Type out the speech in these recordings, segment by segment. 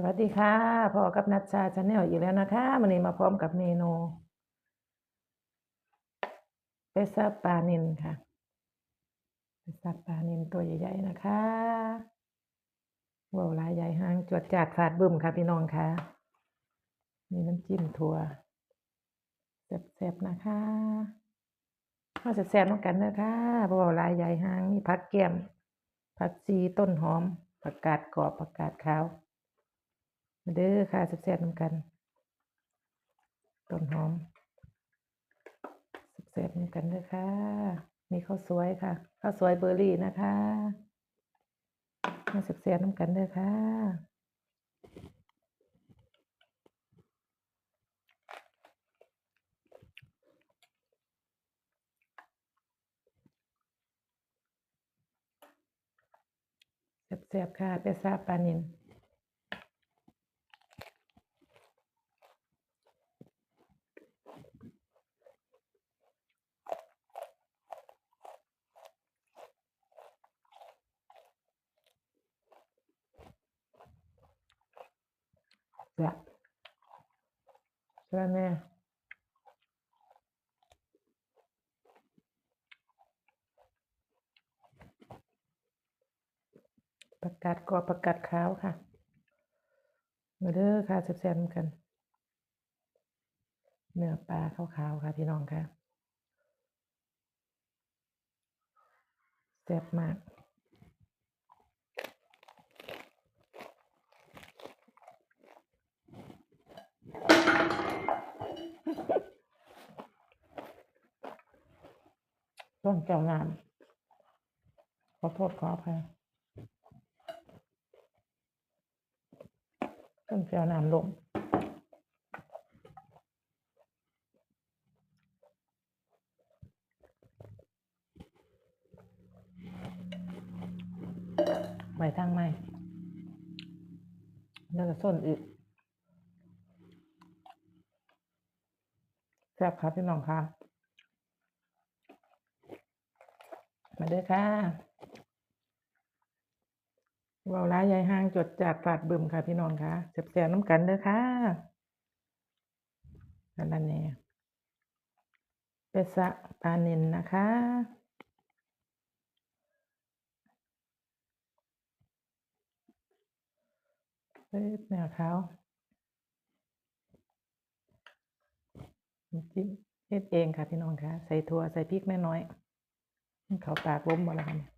สวัสดีค่ะพอกับนัชชาชาแนลอีกแล้วนะคะวันนี้มาพร้อมกับเมนูเปซับปลานิลค่ะเปซับปลานิลตัวใหญ่ๆนะคะว้าวลายใหญ่หางจวดจาดฟาดบึ้มค่ะพี่น้องค่ะ มีน้ำจิ้มถั่วแซ่บๆนะคะข้าวแซ่บๆน้องกันนะคะว้าวลายใหญ่หางมีผักแก้มผักชีต้นหอมผักกาดกรอบผักกาดขาว มาเด้อค่ะแซ่บๆนำกัน ต้นหอมแซ่บๆนำกันเด้อค่ะ มีข้าวสวยค่ะ ข้าวสวยเบอร์รี่นะคะมาแซ่บๆนำกันเด้อค่ะแซ่บๆค่ะเป็ดซาปลานิ ล dạ cho nè p ระกาศกอประกาศขาวค่ะ มาเด้อค่ะแซ่บๆนกัน เนื้อปลาขาวๆค่ะพี่น้องค่ะแซ่บมาก ต้นแก้วน้ำขอโทษขออภัยต้นแก้วน้ำลงไปทางไหมแล้วก็ส้นอีกแซ่บครับพี่น้องค่ะ มาเด้อค่ะเวาร้ายายห้างจดจากฝาดบึมค่ะพี่น้องค่ะเสียบแสบน้ำกันเด้อค่ะนั่นแน่เป็ดสะปลานินนะคะเป็ดแนวขาวน้ำจิ้มเฮ็ดเองค่ะพี่น้องค่ะ ใส่ถั่วใส่พริกน้อยๆ เขาปากล้มหมดแล้วค่ะเนี่ย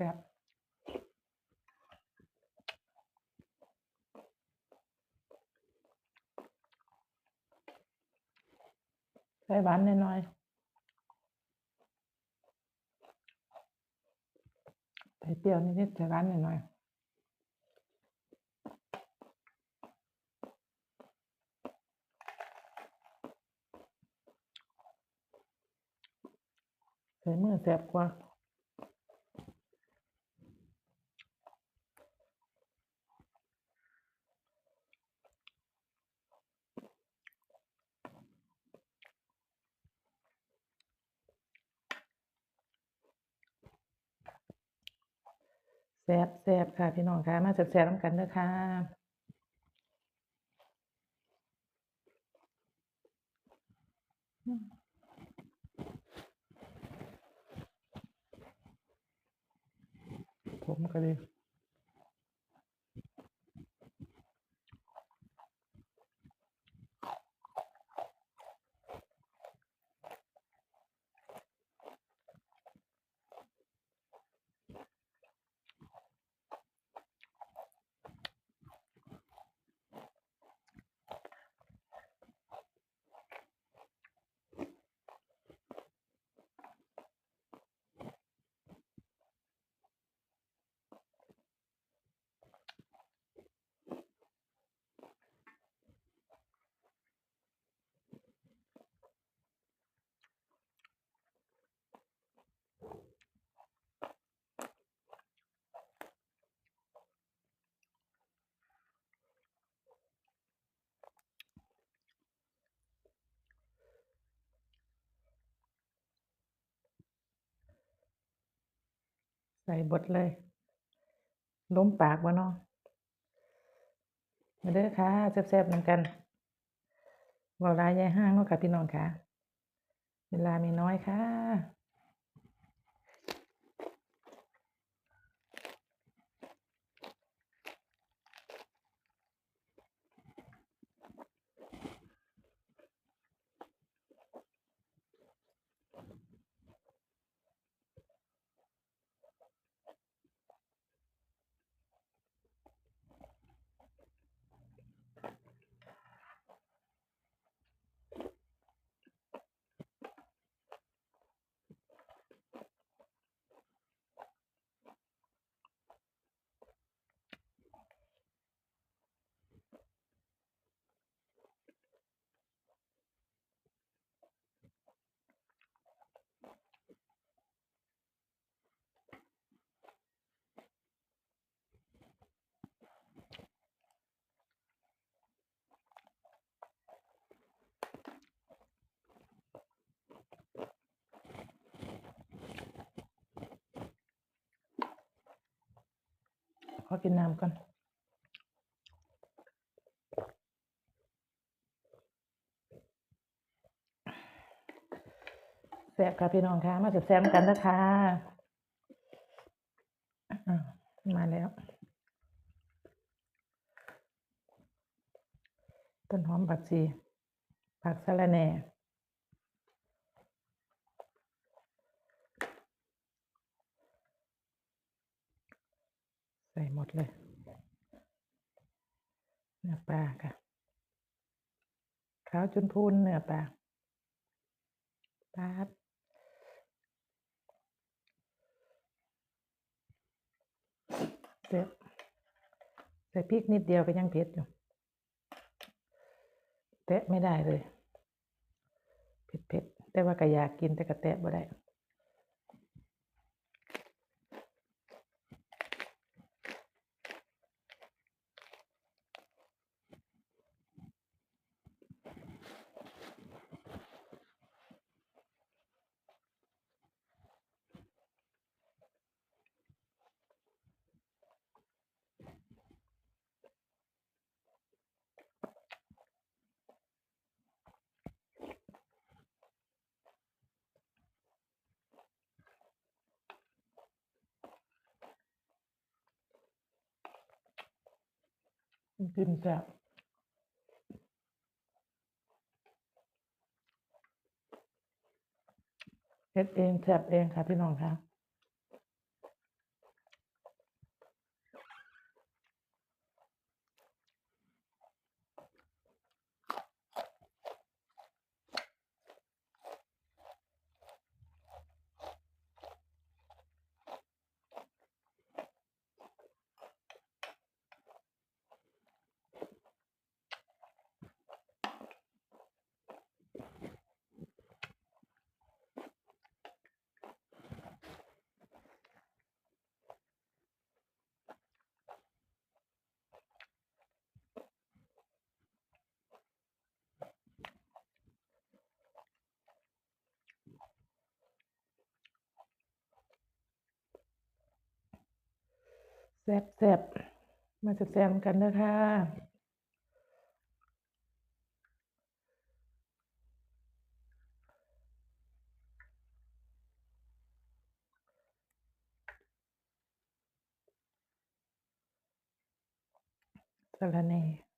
แซ่บใส่หวานน้อยๆใส่เปรี้ยวนิดๆใส่หวานหน่อยๆใส่มือแซ่บแซ่บแซ่บค่ะ พี่น้องค่ะ มาแซ่บแซ่บน้ำกันเด้อค่ะผมก็ดี ใส่บดเลย ล้มปากวะเนาะมาเด้อค่ะแซ่บๆเหมือนกันเวลายยายห้างเนาะค่ะพี่น้องค่ะ เวลามีน้อยค่ะ ขอกินน้ำก่อนแซ่บค่ะพี่น้องค่ะ มาแซ่บกันนะคะะมาแล้ว ต้นหอมผักชีผักสะระแหน่ ใส่หมดเลย เนื้อปลาค่ะ ขาวจนพูนเนื้อปลาปลาดเดี๋ยใส่พริกนิดเดียวก็ยังเผ็ดอยู่แตะไม่ได้เลย เผ็ดเผ็ดๆแต่ว่าก็อยากกินแต่ก็แตะบ่ได้ กินแซ่บเฮ็ดเองแซ่บเองค่ะพี่น้องค่ะ แซ่บๆ มาแซ่บๆกันนะคะสาระแน่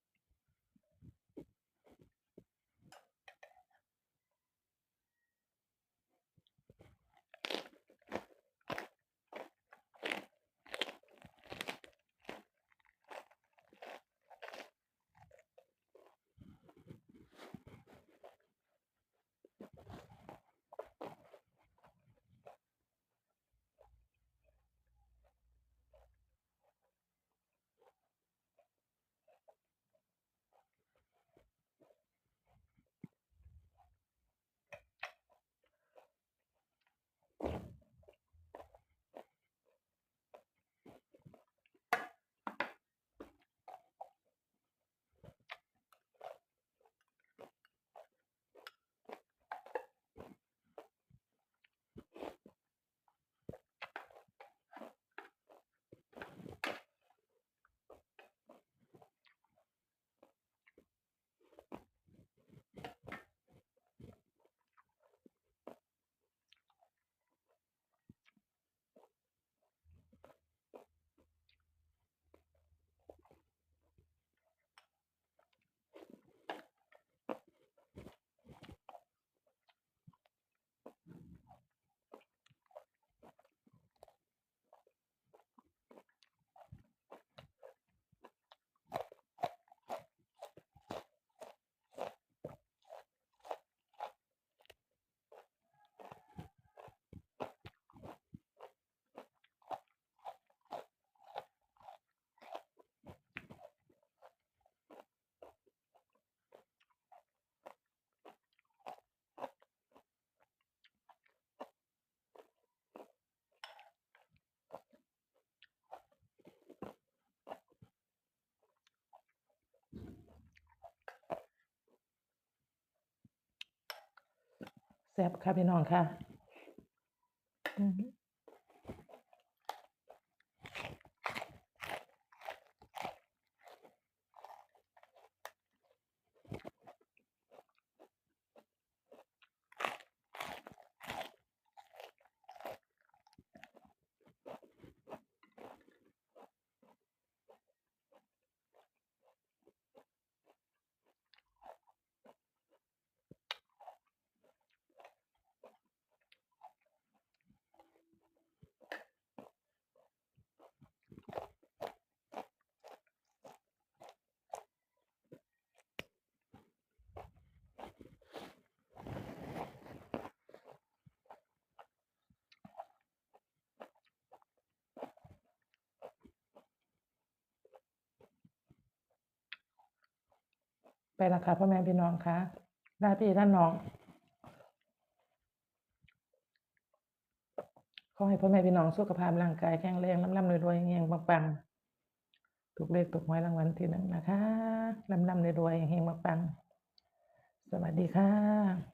แซ่บค่ะพี่น้องค่ะ ล้วค่ะพ่อแม่พี่น้องค่ะลาพี่ลานน้อง ขอให้พ่อแม่พี่น้องสุขภาพร่างกายแข็งแรงล่ำๆรวยๆเฮงปังๆถูกเลขถูกหวยรางวัลที่หนึ่งนะคะล่ำๆรวยๆเฮงปังๆสวัสดีค่ะ